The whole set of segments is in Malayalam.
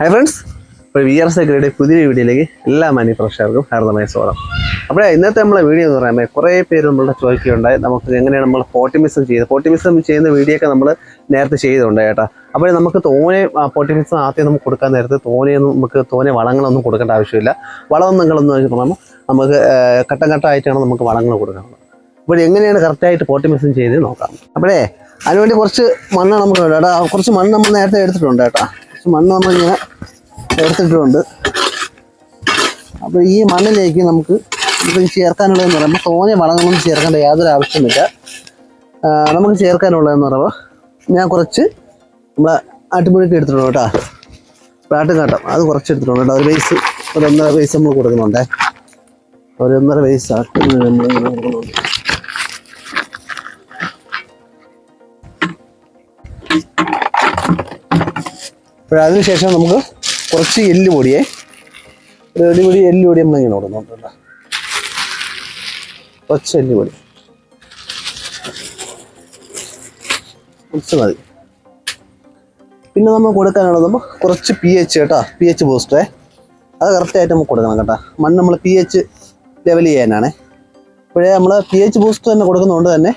ഹായ് ഫ്രണ്ട്സ് ഇപ്പോൾ വി ആർ സെക്രട്ടറി പുതിയ വീഡിയോയിലേക്ക് എല്ലാ മാന്യ പ്രേക്ഷകർക്കും ഹാർദമായ സ്വാഗതം. അപ്പോൾ ഇന്നത്തെ നമ്മളെ വീഡിയോ എന്ന് പറയുമ്പോൾ കുറേ പേര് നമ്മളുടെ ചോദിക്കുകയുണ്ടായി. നമുക്ക് എങ്ങനെയാണ് നമ്മൾ പോട്ടിമിസം ചെയ്ത് പോട്ടിമിസം ചെയ്യുന്ന വീഡിയോ ഒക്കെ നമ്മൾ നേരത്തെ ചെയ്തിട്ടുണ്ട് കേട്ടോ. അപ്പോൾ നമുക്ക് തോനെ പോട്ടിമിസം ആദ്യം നമുക്ക് കൊടുക്കാൻ നേരത്തെ തോനെയൊന്നും നമുക്ക് തോനെ വളങ്ങളൊന്നും കൊടുക്കേണ്ട ആവശ്യമില്ല. വളം നിങ്ങളൊന്നും പറയുമ്പോൾ നമുക്ക് ഘട്ടം ഘട്ടമായിട്ടാണ് നമുക്ക് വളങ്ങൾ കൊടുക്കുന്നത്. അപ്പോൾ എങ്ങനെയാണ് കറക്റ്റായിട്ട് പോട്ടിമിസം ചെയ്ത് നോക്കാം. അപ്പോഴേ അതിനുവേണ്ടി കുറച്ച് മണ്ണ് നമുക്ക് കേട്ടോ കുറച്ച് മണ്ണ് നമ്മൾ നേരത്തെ എടുത്തിട്ടുണ്ട് കേട്ടോ. മണ്ണ് നമ്മളിങ്ങനെ എടുത്തിട്ടുണ്ട്. അപ്പോൾ ഈ മണ്ണിലേക്ക് നമുക്ക് ഇപ്പം ചേർക്കാനുള്ളതെന്ന് പറയുമ്പോൾ തോന്നിയ വളങ്ങളൊന്നും ചേർക്കേണ്ട യാതൊരു ആവശ്യമില്ല നമുക്ക് ചേർക്കാനുള്ളതെന്ന് പറയുമ്പോൾ ഞാൻ കുറച്ച് നമ്മളെ ആട്ടുപുഴക്ക് എടുത്തിട്ടുണ്ട് കേട്ടോ. ആട്ടുകാട്ടം അത് കുറച്ച് എടുത്തിട്ടുണ്ട് ഒരു ബേസ് ഒരു ഒന്നര ബേസ് നമ്മൾ കൊടുക്കുന്നുണ്ടേ. ഒരു ഒന്നര ബേസ് ആട്ടുപുഴ നമ്മൾ കൊടുക്കുന്നുണ്ട്. അപ്പോൾ അതിനുശേഷം നമുക്ക് കുറച്ച് എല്ല് പൊടിയേ ഒരു എല്ല് പൊടി എല്ല് പൊടി നമ്മളിങ്ങനെ കൊടുക്കുന്നുണ്ട് കേട്ടോ കുറച്ച് എല്ല് പൊടി. കുറച്ച് മതി. പിന്നെ നമ്മൾ കൊടുക്കാനുള്ളത് നമ്മൾ കുറച്ച് പി എച്ച് കേട്ടോ പി എച്ച് ബൂസ്റ്റേ അത് കറക്റ്റായിട്ട് നമുക്ക് കൊടുക്കണം കേട്ടോ. മണ്ണ് നമ്മൾ പി എച്ച് ലെവൽ ചെയ്യാനാണ്. ഇപ്പോഴേ നമ്മൾ പി എച്ച് ബൂസ്റ്റ് തന്നെ കൊടുക്കുന്നതുകൊണ്ട് തന്നെ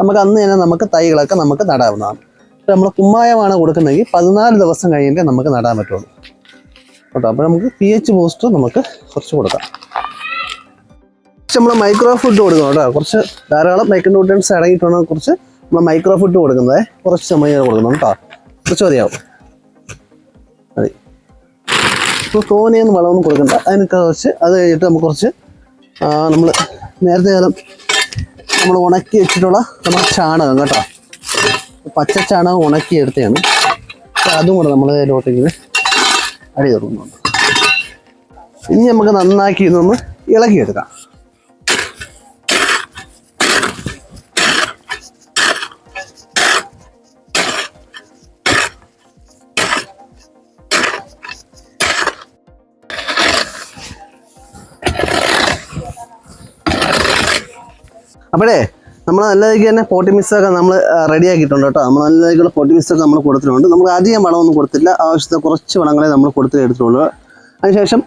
നമുക്ക് അന്ന് തന്നെ നമുക്ക് തൈകളൊക്കെ നമുക്ക് നടാവുന്നതാണ്. നമ്മൾ കുമ്മായമാണ് കൊടുക്കുന്നതെങ്കിൽ പതിനാല് ദിവസം കഴിഞ്ഞിട്ട് നമുക്ക് നടാൻ പറ്റുള്ളൂ. കേട്ടോ അപ്പോൾ നമുക്ക് പി എച്ച് ബൂസ്റ്റ് നമുക്ക് കുറച്ച് കൊടുക്കാം. കുറച്ച് നമ്മൾ മൈക്രോ ഫുഡ് കൊടുക്കണം കേട്ടോ. കുറച്ച് ധാരാളം മൈക്രോ ന്യൂട്രിയൻസ് അടങ്ങിയിട്ടാണ് കുറച്ച് നമ്മൾ മൈക്രോ ഫുഡ് കൊടുക്കുന്നത് കുറച്ച് നമ്മൾ ഇങ്ങനെ കൊടുക്കണം കേട്ടോ. കുറച്ച് മതിയാവും. മതി. ഇപ്പോൾ തോനെയൊന്നും വളമൊന്നും കൊടുക്കണ്ട. അതിന് കുറച്ച് അത് കഴിഞ്ഞിട്ട് നമുക്ക് കുറച്ച് നമ്മൾ നേരത്തെ കാലം നമ്മൾ ഉണക്കി വെച്ചിട്ടുള്ള നമ്മുടെ ചാണകം കേട്ടോ. പച്ച ചാണകം ഉണക്കി എടുത്തതാണ്. അപ്പോൾ അതും കൂടെ നമ്മൾ അതിലോട്ട് ഇങ്ങനെ അടി തുടങ്ങുന്നുണ്ട് ഇനി നമുക്ക് നന്നാക്കി ഇതൊന്ന് ഇളക്കിയെടുക്കാം. അപ്പോഴേ നമ്മൾ നല്ല രീതിക്ക് തന്നെ പോട്ടി മിക്സൊക്കെ നമ്മൾ റെഡി ആക്കിയിട്ടുണ്ട് കേട്ടോ. നമ്മൾ നല്ല രീതിക്കുള്ള പോട്ടി മിക്സൊക്കെ നമ്മൾ കൊടുത്തിട്ടുണ്ട്. നമുക്ക് അധികം വളമൊന്നും കൊടുത്തില്ല. ആവശ്യത്തെ കുറച്ച് വളങ്ങളെ നമ്മൾ കൊടുത്തിട്ട് എടുത്തിട്ടുള്ളൂ. അതിനുശേഷം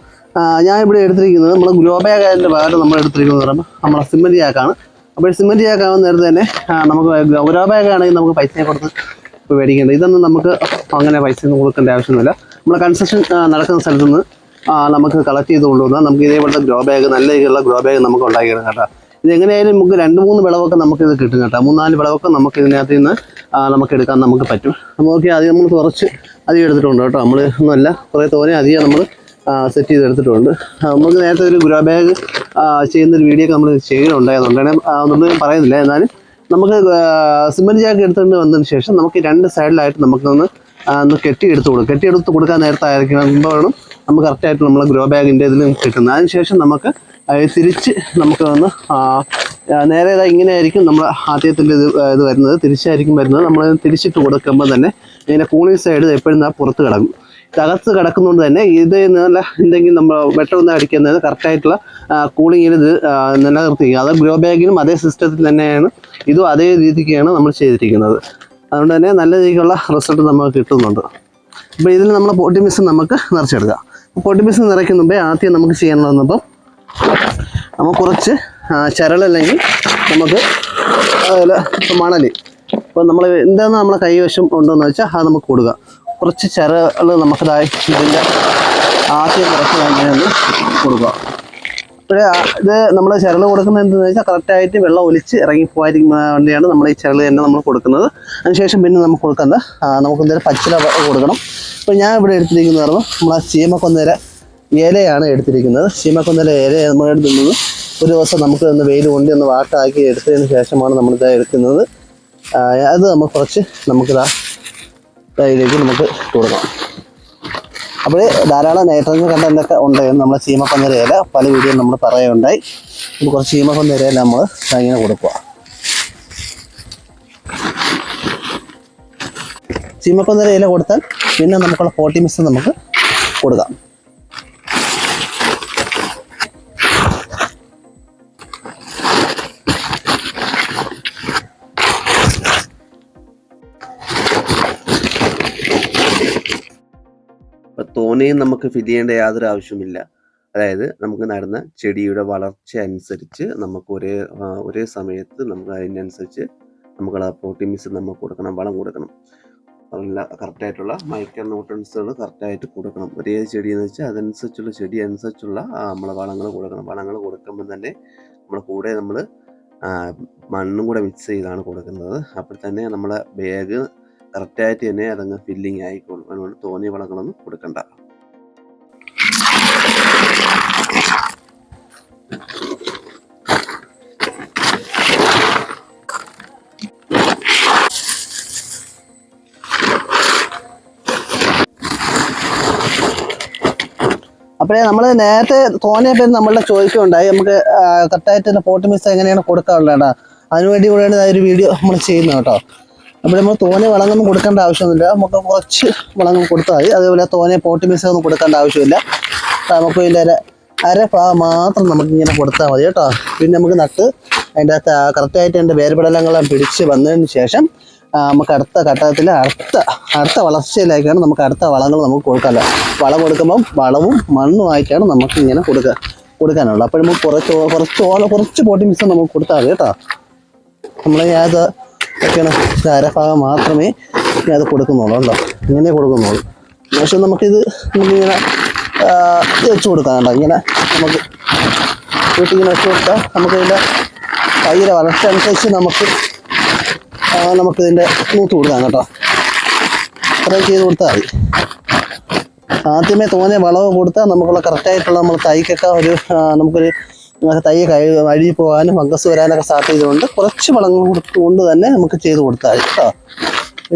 ഞാൻ ഇവിടെ എടുത്തിരിക്കുന്നത് നമ്മൾ ഗ്ലോബയാകാരന്റെ ഭാഗത്ത് നമ്മൾ എടുത്തിരിക്കുന്നത് പറയുമ്പോൾ നമ്മളെ സിമെന്റ് ചാക്കാണ് അപ്പോൾ സിമെന്റ് ചാക്കാവുന്ന നേരത്തെ തന്നെ നമുക്ക് ബാഗ് നമുക്ക് പൈസ കൊടുത്ത് ഇപ്പോൾ മേടിക്കേണ്ടത് ഇതൊന്നും നമുക്ക് അങ്ങനെ പൈസ ഒന്നും കൊടുക്കേണ്ട ആവശ്യമൊന്നുമില്ല. നമ്മൾ കൺസ്ട്രക്ഷൻ നടക്കുന്ന സ്ഥലത്ത് നിന്ന് നമുക്ക് കളക്ട് ചെയ്ത് കൊണ്ടുവന്നാൽ നമുക്ക് ഇതേപോലത്തെ ഗ്രോ ബാഗ് നല്ല രീതിയിലുള്ള ഗ്രോ ബാഗ് നമുക്ക് ഉണ്ടാക്കിയിടും കേട്ടോ. ഇത് എങ്ങനെയായാലും നമുക്ക് രണ്ട് മൂന്ന് വിളവൊക്കെ നമുക്ക് ഇത് കിട്ടും കേട്ടോ. മൂന്നാൽ വിളവൊക്കെ നമുക്ക് ഇതിനകത്ത് നിന്ന് നമുക്ക് എടുക്കാൻ നമുക്ക് പറ്റും. നമുക്ക് ആദ്യം നമ്മൾ കുറച്ച് അധികം എടുത്തിട്ടുണ്ട് കേട്ടോ. നമ്മൾ ഒന്നുമല്ല കുറേ തോനെ അധികം നമ്മൾ സെറ്റ് ചെയ്ത് എടുത്തിട്ടുണ്ട്. നമുക്ക് നേരത്തെ ഒരു ഗ്രോ ബാഗ് ചെയ്യുന്ന ഒരു വീഡിയോ ഒക്കെ നമ്മൾ ചെയ്യുന്നുണ്ടായതുകൊണ്ടാണ് അതൊന്നും പറയുന്നില്ല. എന്നാലും നമുക്ക് സിമെന്റ് ചാക്ക് എടുത്തുകൊണ്ട് വന്നതിന് ശേഷം നമുക്ക് രണ്ട് സൈഡിലായിട്ട് നമുക്കൊന്ന് ഒന്ന് കെട്ടി എടുത്ത് കൊടുക്കും. കെട്ടി എടുത്ത് കൊടുക്കാൻ നേരത്തായിരിക്കുമ്പോഴാണ് നമുക്ക് കറക്റ്റായിട്ട് നമ്മൾ ഗ്രോ ബാഗിന്റെ ഇതിൽ കിട്ടുന്നത്. അതിനുശേഷം നമുക്ക് തിരിച്ച് നമുക്ക് ആ, നേരെ ഇതാ ഇങ്ങനെ ആയിരിക്കും നമ്മൾ ആദ്യത്തിന്റെ ഇത് ഇത് വരുന്നത്. തിരിച്ചായിരിക്കും വരുന്നത്. നമ്മൾ തിരിച്ചിട്ട് കൊടുക്കുമ്പോൾ തന്നെ ഇതിന്റെ കൂണിങ് സൈഡ് എപ്പോഴും ആ പുറത്ത് കിടക്കും. തകർത്ത് കിടക്കുന്നതുകൊണ്ട് തന്നെ ഇത് നല്ല എന്തെങ്കിലും നമ്മൾ വെട്ടമൊന്നും അടിക്കുന്നത് കറക്റ്റായിട്ടുള്ള കൂളിങ്ങിൽ ഇത് നിലനിർത്തിക്കുക അത് ഗ്രോ ബാഗിനും അതേ സിസ്റ്റത്തിൽ തന്നെയാണ് ഇതും അതേ രീതിക്കാണ് നമ്മൾ ചെയ്തിരിക്കുന്നത്. അതുകൊണ്ട് തന്നെ നല്ല രീതിക്കുള്ള റിസൾട്ട് നമുക്ക് കിട്ടുന്നുണ്ട്. അപ്പോൾ ഇതിൽ നമ്മൾ പോട്ടി മിസ് നമുക്ക് നിറച്ചെടുക്കാം. പോട്ടി മിസ് നിറയ്ക്കുന്ന മുമ്പേ ആദ്യം നമുക്ക് ചെയ്യാനുള്ളതെന്നപ്പം നമുക്ക് കുറച്ച് ചരളല്ലെങ്കിൽ നമുക്ക് മണൽ ഇപ്പം നമ്മൾ എന്താണ് നമ്മളെ കൈവശം ഉണ്ടോയെന്ന് വെച്ചാൽ അത് നമുക്ക് കൊടുക്കുക കുറച്ച് ചരൾ നമുക്കിതായി ഇതിന്റെ ആദ്യം കുറച്ച് തന്നെ കൊടുക്കുക അപ്പോഴേ ഇത് നമ്മൾ ചരൾ കൊടുക്കുന്നത് എന്താണെന്ന് വെച്ചാൽ കറക്റ്റായിട്ട് വെള്ളം ഒലിച്ച് ഇറങ്ങി പോകാതിരിക്കാൻ വേണ്ടിയാണ് നമ്മൾ ഈ ചരൾ തന്നെ നമ്മൾ കൊടുക്കുന്നത്. അതിനുശേഷം പിന്നെ നമുക്ക് കൊടുക്കുന്നത് നമുക്ക് എന്തെങ്കിലും പച്ചില കൊടുക്കണം. അപ്പോൾ ഞാൻ ഇവിടെ എടുത്തിരിക്കുന്നതായിരുന്നു നമ്മൾ ആ ചീമക്കൊന്നര ഇലയാണ് എടുത്തിരിക്കുന്നത്. ചീമക്കൊന്നര ഇല നമ്മൾ എടുക്കുന്നത് ഒരു ദിവസം നമുക്ക് ഒന്ന് വെയിൽ കൊണ്ട് ഒന്ന് വാട്ടാക്കി എടുത്തതിന് ശേഷമാണ് നമ്മളിത് എടുക്കുന്നത്. അത് നമുക്ക് കുറച്ച് നമുക്കിതാ ഇതിലേക്ക് നമുക്ക് കൊടുക്കാം. അപ്പോൾ ധാരാളം നൈട്രജൻ കണ്ടന്റൊക്കെ ഉണ്ട് എന്ന് നമ്മൾ ചീമക്കൊന്നര ഇല. പല വീഡിയോ നമ്മൾ പറയുകയുണ്ടായി. അപ്പോൾ കുറച്ച് ചീമക്കൊന്നര ഇല നമ്മൾ ഇങ്ങനെ കൊടുക്കുക. ചീമക്കൊന്നര ഇല കൊടുത്താൽ പിന്നെ നമുക്കുള്ള ഫോർട്ടി മിസ് നമുക്ക് കൊടുക്കാം. തോനെയും നമുക്ക് ഫില്ല് ചെയ്യേണ്ട യാതൊരു ആവശ്യമില്ല അതായത് നമുക്ക് നടന്ന ചെടിയുടെ വളർച്ച അനുസരിച്ച് നമുക്ക് ഒരേ ഒരേ സമയത്ത് നമുക്ക് അതിനനുസരിച്ച് നമുക്ക് മിക്സ് നമുക്ക് കൊടുക്കണം വളം കൊടുക്കണം. നല്ല കറക്റ്റായിട്ടുള്ള മൈക്രോ ന്യൂട്രൻസുകൾ കറക്റ്റായിട്ട് കൊടുക്കണം. ഒരേ ചെടി എന്ന് വെച്ചാൽ അതനുസരിച്ചുള്ള ചെടി അനുസരിച്ചുള്ള നമ്മളെ വളങ്ങൾ കൊടുക്കണം. വളങ്ങൾ കൊടുക്കുമ്പോൾ തന്നെ നമ്മൾ കൂടെ നമ്മൾ മണ്ണും കൂടെ മിക്സ് ചെയ്താണ് കൊടുക്കുന്നത്. അപ്പോൾ തന്നെ നമ്മളെ ബാഗ് കറക്റ്റായിട്ട് തന്നെ അതങ്ങ് ഫില്ലിങ് ആയിക്കോളും അതുകൊണ്ട് തോന്നിയ വളങ്ങളൊന്നും കൊടുക്കണ്ട. അപ്പോഴേ നമ്മൾ നേരത്തെ തോന്നിയപ്പോൾ നമ്മളുടെ നമ്മളുടെ ചോദിക്കുകയുണ്ടായി നമുക്ക് കറക്റ്റായിട്ട് പോട്ട് മിസ് എങ്ങനെയാണ് കൊടുക്കാറുള്ളത് അതിനുവേണ്ടി കൂടെയാണ് ഒരു വീഡിയോ നമ്മൾ ചെയ്യുന്നത് കേട്ടോ അപ്പോൾ നമ്മൾ തോനെ വളങ്ങൊന്നും കൊടുക്കേണ്ട ആവശ്യമൊന്നുമില്ല. നമുക്ക് കുറച്ച് വളങ്ങൾ കൊടുത്താൽ മതി. അതേപോലെ തോനെ പോട്ടി മിസ് ഒന്നും കൊടുക്കേണ്ട ആവശ്യമില്ല. നമുക്ക് ഇതിന്റെ അര അര ഭാഗം മാത്രം നമുക്ക് ഇങ്ങനെ കൊടുത്താൽ മതി കേട്ടോ. പിന്നെ നമുക്ക് നട്ട് അതിന്റെ അകത്ത് കറക്റ്റായിട്ട് അതിന്റെ വേർപടലങ്ങളെല്ലാം പിടിച്ച് വന്നതിന് ശേഷം നമുക്ക് അടുത്ത ഘട്ടത്തിൽ അടുത്ത അടുത്ത വളർച്ചയിലേക്കാണ് നമുക്ക് അടുത്ത വളങ്ങൾ നമുക്ക് കൊടുക്കാമല്ലോ വളം കൊടുക്കുമ്പം വളവും മണ്ണുമായിട്ടാണ് നമുക്ക് ഇങ്ങനെ കൊടുക്കുക കൊടുക്കാനുള്ളത്. അപ്പോൾ നമുക്ക് കുറച്ച് കുറച്ച് ഓല കുറച്ച് പോട്ടി മിക്സ് നമുക്ക് കൊടുത്താൽ മതി കേട്ടോ. നമ്മൾ അത് ഒക്കെയാണ് അരഭാഗം മാത്രമേ ഞാൻ അത് കൊടുക്കുന്നുള്ളൂ കേട്ടോ ഇങ്ങനെ കൊടുക്കുന്നുള്ളൂ. പക്ഷെ നമുക്കിത് നമുക്കിങ്ങനെ വെച്ച് കൊടുക്കാം കേട്ടോ ഇങ്ങനെ നമുക്ക് വീട്ടിൽ ഇങ്ങനെ വെച്ച് കൊടുത്താൽ നമുക്കിതിന്റെ കയ്യിലെ വളർച്ച അനുസരിച്ച് നമുക്ക് നമുക്കിതിന്റെ മൂത്ത് കൊടുക്കാം കേട്ടോ അത്രയും ചെയ്ത് കൊടുത്താൽ മതി. ആദ്യമേ തോന്നിയ വളവ് കൊടുത്താൽ നമുക്കുള്ള കറക്റ്റായിട്ടുള്ള നമ്മൾ തൈക്കൊക്കെ ഒരു നമുക്കൊരു തൈ കഴി അഴുകി പോകാനും ഫംഗസ് വരാനൊക്കെ സാധ്യതയുണ്ട് കുറച്ച് വളം കൊടുത്തുകൊണ്ട് തന്നെ നമുക്ക് ചെയ്ത് കൊടുത്താൽ കേട്ടോ.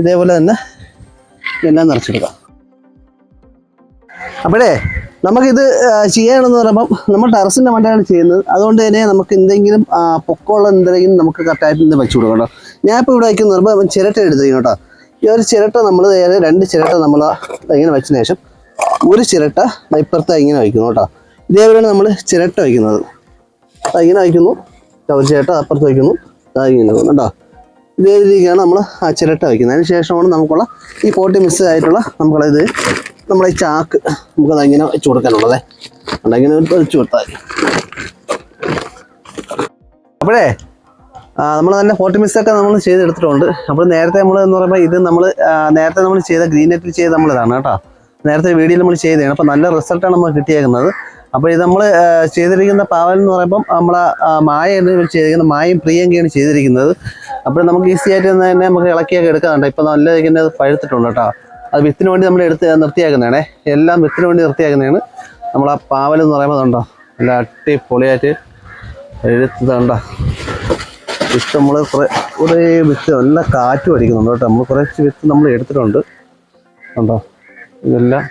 ഇതേപോലെ തന്നെ എല്ലാം നിറച്ചെടുക്കാം. അപ്പോഴേ നമുക്കിത് ചെയ്യണമെന്ന് പറയുമ്പം നമ്മൾ ടെറസിന്റെ മണ്ടയാണ് ചെയ്യുന്നത്. അതുകൊണ്ട് തന്നെ നമുക്ക് എന്തെങ്കിലും പൊക്കമുള്ള എന്തെങ്കിലും നമുക്ക് കറക്റ്റായിട്ട് ഇന്ന് വെച്ച് കൊടുക്കണം ഞാൻ ഇപ്പോൾ ഇവിടെ വയ്ക്കുന്ന പറയുമ്പോൾ ചിരട്ട എടുത്തിരിക്കും കേട്ടോ. ഈ ഒരു ചിരട്ട നമ്മൾ നേരെ രണ്ട് ചിരട്ട നമ്മൾ ഇങ്ങനെ വെച്ചതിന് ശേഷം ഒരു ചിരട്ട ഇപ്പുറത്ത് ഇങ്ങനെ വയ്ക്കുന്നു കേട്ടോ. ഇതേപോലെയാണ് നമ്മൾ ചിരട്ട വയ്ക്കുന്നത്. ഇങ്ങനെ അയക്കുന്നു. ചിരട്ട അപ്പുറത്ത് വയ്ക്കുന്നു. ഇങ്ങനെ കേട്ടോ ഇതേ രീതിക്കാണ് നമ്മൾ ആ ചിരട്ട വയ്ക്കുന്നത്. അതിന് ശേഷമാണ് നമുക്കുള്ള ഈ പോട്ടി മിക്സ് ആയിട്ടുള്ള നമുക്കുള്ള ഇത് നമ്മളെ ഈ ചാക്ക് നമുക്കത് ഇങ്ങനെ വെച്ച് കൊടുക്കാനുള്ളതേ ഉണ്ടെങ്കിൽ വെച്ച് കൊടുത്താൽ അപ്പോഴേ നമ്മൾ നല്ല ഫോട്ടോ മിക്സൊക്കെ നമ്മൾ ചെയ്തെടുത്തിട്ടുണ്ട്. അപ്പോൾ നേരത്തെ നമ്മൾ എന്ന് പറയുമ്പോൾ ഇത് നമ്മൾ നേരത്തെ നമ്മൾ ചെയ്ത ഗ്രീൻ നെറ്റിൽ ചെയ്ത നമ്മളിതാണ് കേട്ടോ. നേരത്തെ വീഡിയോയിൽ നമ്മൾ ചെയ്തതാണ്. അപ്പോൾ നല്ല റിസൾട്ടാണ് നമ്മൾ കിട്ടിയേക്കുന്നത്. അപ്പോൾ ഇത് നമ്മൾ ചെയ്തിരിക്കുന്ന പാവൽ എന്ന് പറയുമ്പം നമ്മളെ മായ മായയാണ് ചെയ്തിരിക്കുന്ന ചെയ്തിരിക്കുന്നത് മായയും പ്രിയങ്കയാണ് ചെയ്തിരിക്കുന്നത്. അപ്പോൾ നമുക്ക് ഈസി ആയിട്ട് തന്നെ നമുക്ക് ഇളക്കിയൊക്കെ എടുക്കാറുണ്ട് ഇപ്പോൾ നല്ല ഇങ്ങനെ പഴുത്തിട്ടുണ്ട് കേട്ടോ. അത് വിത്തിന് വേണ്ടി നമ്മൾ എടുത്ത് നിർത്തിയാക്കുന്നതാണേ. എല്ലാം വിത്തിന് വേണ്ടി നിർത്തിയാക്കുന്നതാണ്. ആ പാവൽ എന്ന് പറയുമ്പോൾ അതുണ്ടോ നല്ല അടിപൊളിയായിട്ട് എഴുത്തുണ്ടോ വിത്ത് നമ്മൾ കുറേ കുറേ വിത്ത് നല്ല കാറ്റ് അടിക്കുന്നുണ്ട് കേട്ടോ. നമ്മൾ കുറച്ച് വിത്ത് നമ്മൾ എടുത്തിട്ടുണ്ട്. ഉണ്ടോ ഇതെല്ലാം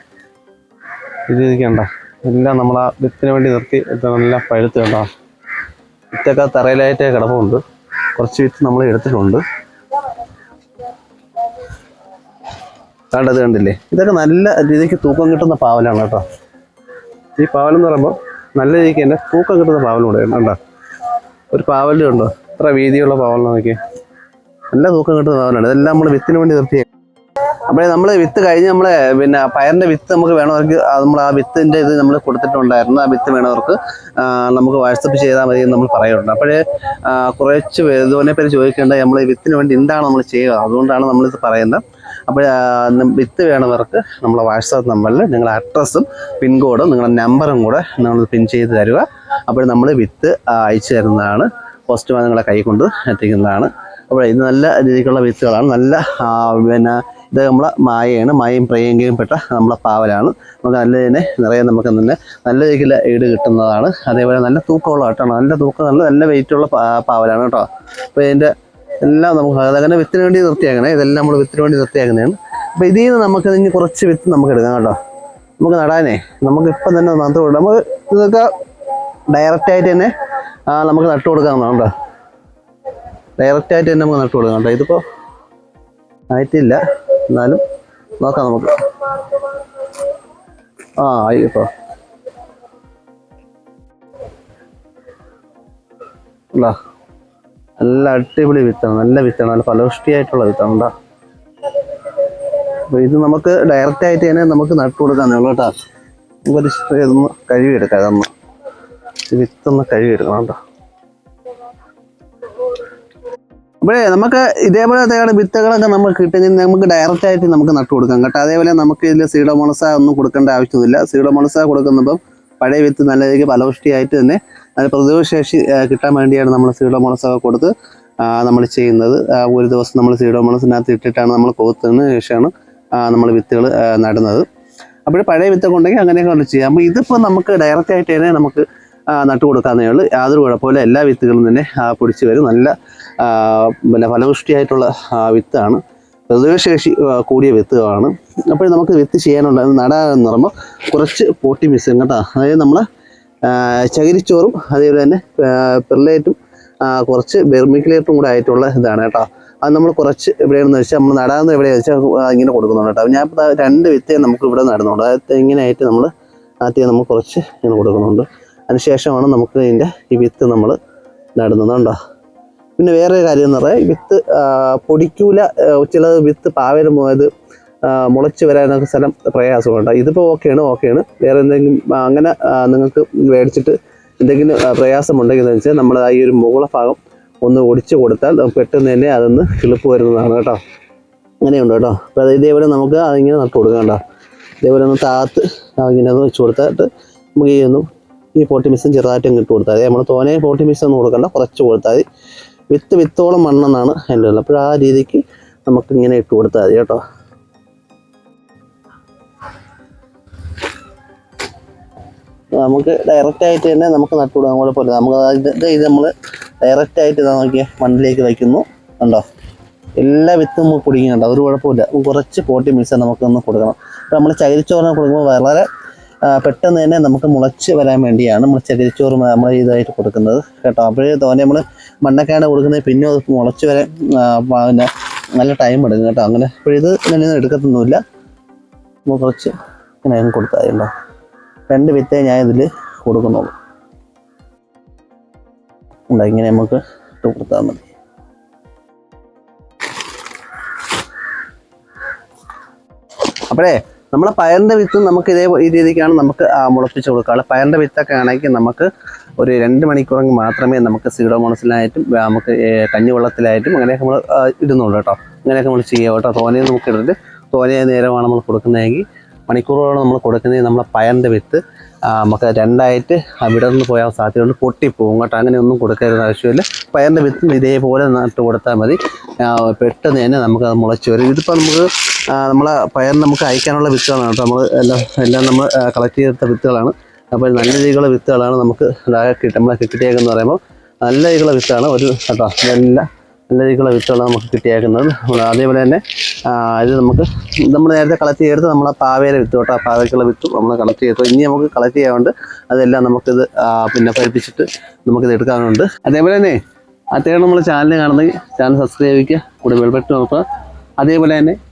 ഇത് ഇരിക്കണ്ട എല്ലാം നമ്മൾ ആ വിത്തിന് വേണ്ടി നിർത്തി നല്ല പഴുത്ത് കണ്ടോ? വിത്തൊക്കെ തറയിലായിട്ട് കിടപ്പുണ്ട്. കുറച്ച് വിത്ത് നമ്മൾ എടുത്തിട്ടുണ്ട്. കണ്ടത് കണ്ടില്ലേ? ഇതൊക്കെ നല്ല രീതിക്ക് തൂക്കം കിട്ടുന്ന പാവലാണ് കേട്ടോ. ഈ പാവലെന്ന് പറയുമ്പോൾ നല്ല രീതിക്ക് തന്നെ തൂക്കം കിട്ടുന്ന പാവലും കൂടെ കണ്ടോ? ഒരു പാവലുണ്ടോ. ഇത്ര വീതിയുള്ള പാവലെന്ന് നോക്കി നല്ല തൂക്കം കിട്ടുന്ന പാവലാണ്. ഇതെല്ലാം നമ്മൾ വിത്തിന് വേണ്ടി നിർത്തി അപ്പോഴേ നമ്മൾ വിത്ത് കഴിഞ്ഞ് നമ്മൾ പിന്നെ പയറിന്റെ വിത്ത് നമുക്ക് വേണവർക്ക് നമ്മൾ ആ വിത്തിന്റെ ഇത് നമ്മൾ കൊടുത്തിട്ടുണ്ടായിരുന്നു. ആ വിത്ത് വേണവർക്ക് നമുക്ക് വാട്സപ്പ് ചെയ്താൽ മതി എന്ന് നമ്മൾ പറയുന്നുണ്ട്. അപ്പോഴേ കുറച്ച് കുറച്ച് ഇതുപോലെ പേര് ചോദിക്കേണ്ട നമ്മൾ ഈ വിത്തിന് വേണ്ടി എന്താണ് നമ്മൾ ചെയ്യുക? അതുകൊണ്ടാണ് നമ്മളിത് പറയുന്നത്. അപ്പോൾ വിത്ത് വേണവർക്ക് നമ്മളെ വാട്സാപ്പ് നമ്പറിൽ നിങ്ങളുടെ അഡ്രസ്സും പിൻകോഡും നിങ്ങളുടെ നമ്പറും കൂടെ നിങ്ങൾ പിൻ ചെയ്ത് തരിക. അപ്പോൾ നമ്മൾ വിത്ത് അയച്ചു തരുന്നതാണ്. പോസ്റ്റ്മാൻ നിങ്ങളെ കൈ കൊണ്ട് എത്തിക്കുന്നതാണ്. അപ്പോൾ ഇത് നല്ല രീതിക്കുള്ള വിത്തുകളാണ്. നല്ല പിന്നെ ഇത് നമ്മളെ മായയാണ് മായയും പ്രയങ്കയും പെട്ട നമ്മളെ പാവലാണ്. നമുക്ക് നല്ല തന്നെ നിറയെ നമുക്ക് തന്നെ നല്ല രീതിയിൽ ഈട് കിട്ടുന്നതാണ്. അതേപോലെ നല്ല തൂക്കമുള്ള കേട്ടോ നല്ല തൂക്കം നല്ല നല്ല വെയിറ്റുള്ള പാവലാണ് കേട്ടോ. അപ്പോൾ ഇതിന്റെ എല്ലാം നമുക്ക് അതങ്ങനെ വിത്തിന് വേണ്ടി നിർത്തിയാക്കണേ. ഇതെല്ലാം നമ്മൾ വിത്തിന് വേണ്ടി നിർത്തിയാക്കുന്നതാണ്. അപ്പോൾ ഇതിൽ നിന്ന് നമുക്ക് ഇനി കുറച്ച് വിത്ത് നമുക്ക് എടുക്കാം കേട്ടോ. നമുക്ക് നടാനേ. നമുക്ക് ഇപ്പം തന്നെ നട്ടു കൊടുക്കാം. നമുക്ക് ഇതൊക്കെ ഡയറക്റ്റ് ആയിട്ട് തന്നെ നമുക്ക് നട്ടു കൊടുക്കാവുന്നതാണ് കേട്ടോ. ഡയറക്റ്റ് ആയിട്ട് തന്നെ നമുക്ക് നട്ടു കൊടുക്കാം കേട്ടോ. ഇതിപ്പോൾ ആയിട്ടില്ല. എന്നാലും നോക്കാം നമുക്ക്. ആ ആയി ഇപ്പോൾ ഉണ്ടോ? നല്ല അടിപൊളി വിത്താണ്. നല്ല വിത്താണ്. നല്ല ഫലപുഷ്ടിയായിട്ടുള്ള വിത്താണ് കേട്ടോ. അപ്പോൾ ഇത് നമുക്ക് ഡയറക്റ്റ് ആയിട്ട് തന്നെ നമുക്ക് നട്ടു കൊടുക്കാന്നേ ഉള്ളൂ കേട്ടോ. നമുക്കൊരു ഇതൊന്ന് കഴുകിയെടുക്കാം. അതൊന്ന് വിത്തൊന്ന് കഴുകിയെടുക്കണം കേട്ടോ. അപ്പോഴേ നമുക്ക് ഇതേപോലെ തേടെ വിത്തുകളൊക്കെ നമുക്ക് കിട്ടുന്ന നമുക്ക് ഡയറക്റ്റ് ആയിട്ട് നമുക്ക് നട്ടു കൊടുക്കാം കേട്ടോ. അതേപോലെ നമുക്ക് ഇതിൽ സീഡോമോണസ ഒന്നും കൊടുക്കേണ്ട ആവശ്യമൊന്നുമില്ല സീഡോമോണസ കൊടുക്കുന്നപ്പം പഴയ വിത്ത് നല്ല രീതിക്ക് ഫലപുഷ്ടിയായിട്ട് തന്നെ അത് പ്രതിരോധശേഷി കിട്ടാൻ വേണ്ടിയാണ് നമ്മൾ സീഡോമോണസ കൊടുത്ത് നമ്മൾ ചെയ്യുന്നത്. ഒരു ദിവസം നമ്മൾ സീഡോമോണസിനകത്ത് ഇട്ടിട്ടാണ് നമ്മൾ കൊത്തുന്നതിന് ശേഷമാണ് നമ്മൾ വിത്തുകൾ നടുന്നത്. അപ്പോൾ പഴയ വിത്തൊക്കെ ഉണ്ടെങ്കിൽ അങ്ങനെയൊക്കെ നമ്മൾ ചെയ്യാം. അപ്പോൾ ഇതിപ്പോൾ നമുക്ക് ഡയറക്റ്റ് ആയിട്ട് തന്നെ നമുക്ക് നട്ടു കൊടുക്കാവുന്നേ ഉള്ളൂ. യാതൊരു കുഴപ്പമില്ല. എല്ലാ വിത്തുകളും തന്നെ പൊടിച്ച് വരും. നല്ല പിന്നെ ഫലപുഷ്ടിയായിട്ടുള്ള വിത്താണ്. പ്രതിരോധശേഷി കൂടിയ വിത്തുകളാണ്. അപ്പോൾ നമുക്ക് വിത്ത് ചെയ്യാനുള്ള നടാന്ന് പറയുമ്പോൾ കുറച്ച് പോട്ടി മിക്സും കേട്ടോ. അതായത് നമ്മൾ ചകിരിച്ചോറും അതേപോലെ തന്നെ പെർലേറ്റും കുറച്ച് ബെർമിക്കുലേറ്റും കൂടെ ആയിട്ടുള്ള ഇതാണ് കേട്ടോ. അത് നമ്മൾ കുറച്ച് എവിടെയാണെന്ന് വെച്ചാൽ നമ്മൾ നടാന്ന് എവിടെയാണെന്ന് വെച്ചാൽ ഇങ്ങനെ കൊടുക്കുന്നുണ്ട് കേട്ടോ. ഞാൻ രണ്ട് വിത്തേ നമുക്ക് ഇവിടെ നടുന്നുണ്ട് അത് ഇങ്ങനെയായിട്ട് നമ്മൾ ആദ്യം നമ്മൾ കുറച്ച് ഇങ്ങനെ കൊടുക്കുന്നുണ്ട്. അതിനുശേഷമാണ് നമുക്ക് ഇതിന്റെ ഈ വിത്ത് നമ്മൾ നടുന്നത് കണ്ടോ? പിന്നെ വേറെ കാര്യം എന്ന് പറയാം വിത്ത് പൊടിക്കൂല ചിലത് ചില വിത്ത് പാവരം പോയത് മുളച്ച് വരാനൊക്കെ സ്ഥലം പ്രയാസമുണ്ട്. ഇതിപ്പോൾ ഓക്കെയാണ് ഓക്കെയാണ്. വേറെ എന്തെങ്കിലും അങ്ങനെ നിങ്ങൾക്ക് മേടിച്ചിട്ട് എന്തെങ്കിലും പ്രയാസമുണ്ടെങ്കിൽ എന്ന് വെച്ചാൽ നമ്മൾ ഈ ഒരു മുകള ഭാഗം ഒന്ന് ഒടിച്ച് കൊടുത്താൽ പെട്ടെന്ന് തന്നെ അതൊന്ന് കിളിപ്പ് വരുന്നതാണ് കേട്ടോ. അങ്ങനെയുണ്ട് കേട്ടോ. അപ്പോൾ ഇതേപോലെ നമുക്ക് അതിങ്ങനെ നട്ട് കൊടുക്കാം കേട്ടോ. ഇതേപോലെ ഒന്ന് താത്ത് ഇങ്ങനെ ഒന്ന് വെച്ച് കൊടുത്തിട്ട് നമുക്ക് ഈ ഒന്നും ഈ പോട്ടി മിക്സും ചെറുതായിട്ട് ഇട്ട് കൊടുത്താൽ മതി. നമ്മൾ തോനെ പോട്ടി മിക്സ് ഒന്നും കൊടുക്കണ്ട കുറച്ച് കൊടുത്താൽ മതി. വിത്ത് വിത്തോളം മണ്ണെന്നാണ് എന്റെ ഉള്ളത്. അപ്പോൾ ആ രീതിക്ക് നമുക്ക് ഇങ്ങനെ ഇട്ട് കൊടുത്താൽ മതി കേട്ടോ. നമുക്ക് ഡയറക്റ്റ് ആയിട്ട് തന്നെ നമുക്ക് നട്ടുവിടാൻ കുഴപ്പമില്ല നമുക്ക് ഇത് ഇത് നമ്മൾ ഡയറക്റ്റ് ആയിട്ട് ഇതാ നോക്കിയാൽ മണ്ണിലേക്ക് വയ്ക്കുന്നു. കണ്ടോ? എല്ലാ വിത്തും നമുക്ക് കുടിക്കുന്നുണ്ട്. അതൊരു കുഴപ്പമില്ല. കുറച്ച് പോട്ടി മിക്സ് നമുക്കൊന്ന് കൊടുക്കണം. അപ്പോൾ നമ്മൾ ചകിരിച്ചോറിനെ കൊടുക്കുമ്പോൾ വളരെ പെട്ടെന്ന് തന്നെ നമുക്ക് മുളച്ച് വരാൻ വേണ്ടിയാണ് നമ്മൾ ചകിരിച്ചോറ് നമ്മൾ ഇതായിട്ട് കൊടുക്കുന്നത്. കേട്ടോ? അപ്പോഴേ തോന്നെ നമ്മൾ മണ്ണൊക്കെയാണ് കൊടുക്കുന്നത്. പിന്നെ അത് മുളച്ച് വരെ പിന്നെ നല്ല ടൈം എടുക്കും കേട്ടോ. അങ്ങനെ ഇത് ഇങ്ങനെ എടുക്കത്തൊന്നുമില്ല. കുറച്ച് ഇങ്ങനെ കൊടുത്താൽ കേട്ടോ. രണ്ട് വിത്തേ ഞാൻ ഇതിൽ കൊടുക്കുന്നുള്ളൂ. ഉണ്ടോ? ഇങ്ങനെ നമുക്ക് ഇട്ട് കൊടുത്താൽ മതി. അപ്പോഴേ നമ്മളെ പയറിന്റെ വിത്ത് നമുക്ക് ഇതേ ഈ രീതിക്കാണ് നമുക്ക് മുളപ്പിച്ച് കൊടുക്കുക പയറിന്റെ വിത്തൊക്കെ ആണെങ്കിൽ നമുക്ക് ഒരു രണ്ട് മണിക്കൂറെങ്കിൽ മാത്രമേ നമുക്ക് സീഡോമോണസിലായിട്ടും നമുക്ക് കഞ്ഞിവെള്ളത്തിലായിട്ടും അങ്ങനെയൊക്കെ നമ്മൾ ഇടുന്നുള്ളൂ കേട്ടോ. അങ്ങനെയൊക്കെ നമ്മൾ ചെയ്യുക കേട്ടോ. തോനെ നമുക്ക് ഇട്ടിട്ട് തോനെ നേരമാണ് നമ്മൾ കൊടുക്കുന്നതെങ്കിൽ മണിക്കൂറുകളോളം നമ്മൾ കൊടുക്കുന്നത് നമ്മളെ പയറിന്റെ വിത്ത് നമുക്ക് രണ്ടായിട്ട് വിടർന്ന് പോയാൽ സാധ്യതയുണ്ട്. പൊട്ടിപ്പോകും കേട്ടോ. അങ്ങനെയൊന്നും കൊടുക്കരുത് ആവശ്യമില്ല. പയറിന്റെ വിത്തും ഇതേപോലെ നട്ട് കൊടുത്താൽ മതി. പെട്ടെന്ന് തന്നെ നമുക്ക് മുളച്ച് വരും. ഇതിപ്പോൾ നമുക്ക് നമ്മളെ പയറിന് നമുക്ക് അയക്കാനുള്ള വിത്തുകളാണ് കേട്ടോ. നമ്മൾ എല്ലാം എല്ലാം നമ്മൾ കളക്ട് ചെയ്തെടുത്ത വിത്തുകളാണ്. അപ്പോൾ നല്ല രീതിയിലുള്ള വിത്തുകളാണ് നമുക്ക് കിട്ടും നമ്മളെ കിട്ടിയേക്കെന്ന് പറയുമ്പോൾ നല്ല രീതിയിലുള്ള വിത്താണ് ഒരു കേട്ടോ നല്ല നല്ല രീതിയിലുള്ള വിത്തുകളാണ് നമുക്ക് കിട്ടിയേക്കുന്നത്. അതേപോലെ തന്നെ ആ, ഇത് നമുക്ക് നമ്മൾ നേരത്തെ കളക്ട് ചെയ്തെടുത്ത് നമ്മളെ പാവയിലെ വിത്ത് കേട്ടോ പാവയ്ക്കുള്ള വിത്തും നമ്മൾ കളക്ട് ചെയ്തു. ഇനി നമുക്ക് കളക്ട് ചെയ്യാറുണ്ട് അതെല്ലാം നമുക്കിത് ആ, പിന്നെ പഠിപ്പിച്ചിട്ട് നമുക്കിത് എടുക്കാനുണ്ട്. അതേപോലെ തന്നെ അത്യാവശ്യം നമ്മൾ ചാനൽ കാണുന്നെങ്കിൽ ചാനൽ സബ്സ്ക്രൈബ് ചെയ്യുക കൂടെ ബെൽബട്ട് നോക്കുക അതേപോലെ തന്നെ ആ,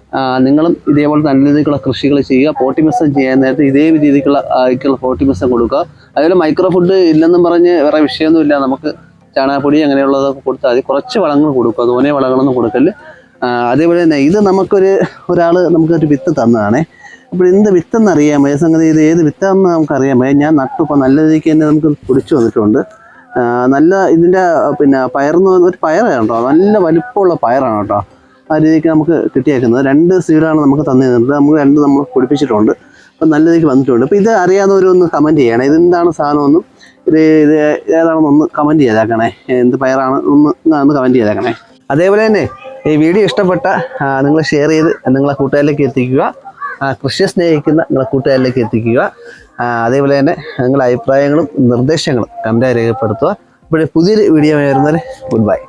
നിങ്ങളും ഇതേപോലെ നല്ല രീതിക്കുള്ള കൃഷികൾ ചെയ്യുക. പോട്ടിമിസം ചെയ്യാൻ നേരത്തെ ഇതേ രീതിക്കുള്ള ആയിട്ടുള്ള പോട്ടിമിസം കൊടുക്കുക. അതുപോലെ മൈക്രോ ഫുഡ് ഇല്ലെന്നും പറഞ്ഞ് വേറെ വിഷയമൊന്നുമില്ല. നമുക്ക് ചാണകപ്പൊടി അങ്ങനെയുള്ളതൊക്കെ കൊടുത്താൽ മതി. കുറച്ച് വളങ്ങൾ കൊടുക്കുക. തോനെ വളങ്ങളൊന്നും കൊടുക്കൽ. അതേപോലെ തന്നെ ഇത് നമുക്കൊരു ഒരാൾ നമുക്കൊരു വിത്ത് തന്നതാണേ. അപ്പോൾ എന്ത് വിത്തെന്ന് അറിയാൻ ഈ സംഗതി ഇത് ഏത് വിത്താണെന്ന് നമുക്കറിയാമോ? ഞാൻ നട്ടിപ്പോൾ നല്ല രീതിക്ക് തന്നെ നമുക്ക് പിടിച്ചു വന്നിട്ടുണ്ട്. നല്ല ഇതിന്റെ പിന്നെ പയർന്ന് ഒരു പയറാണ് കേട്ടോ. നല്ല വലിപ്പമുള്ള പയറാണ് കേട്ടോ. ആ രീതിക്ക് നമുക്ക് കിട്ടിയേക്കുന്നത്. രണ്ട് സീഡാണ് നമുക്ക് തന്നിരുന്നത്. നമുക്ക് രണ്ട് നമ്മൾ പൊടിപ്പിച്ചിട്ടുണ്ട്. അപ്പം നല്ല രീതിക്ക് വന്നിട്ടുണ്ട്. അപ്പോൾ ഇത് അറിയാവുന്നവരൊന്ന് കമന്റ് ചെയ്യണേ. ഇതെന്താണ് സാധനമൊന്നും ഇത് ഇത് ഏതാണെന്ന് ഒന്ന് കമന്റ് ചെയ്തേക്കണേ. എന്ത് പയറാണ് ഒന്ന് ഒന്ന് കമന്റ് ചെയ്തേക്കണേ. അതേപോലെ തന്നെ ഈ വീഡിയോ ഇഷ്ടപ്പെട്ട നിങ്ങൾ ഷെയർ ചെയ്ത് നിങ്ങളെ കൂട്ടുകാരിലേക്ക് എത്തിക്കുക. കൃഷിയെ സ്നേഹിക്കുന്ന നിങ്ങളെ കൂട്ടുകാരിലേക്ക് എത്തിക്കുക. അതേപോലെ തന്നെ നിങ്ങളുടെ അഭിപ്രായങ്ങളും നിർദ്ദേശങ്ങളും കമന്റായി രേഖപ്പെടുത്തുക. ഇപ്പോഴും പുതിയൊരു വീഡിയോ വരുന്നവരെ ഗുഡ് ബൈ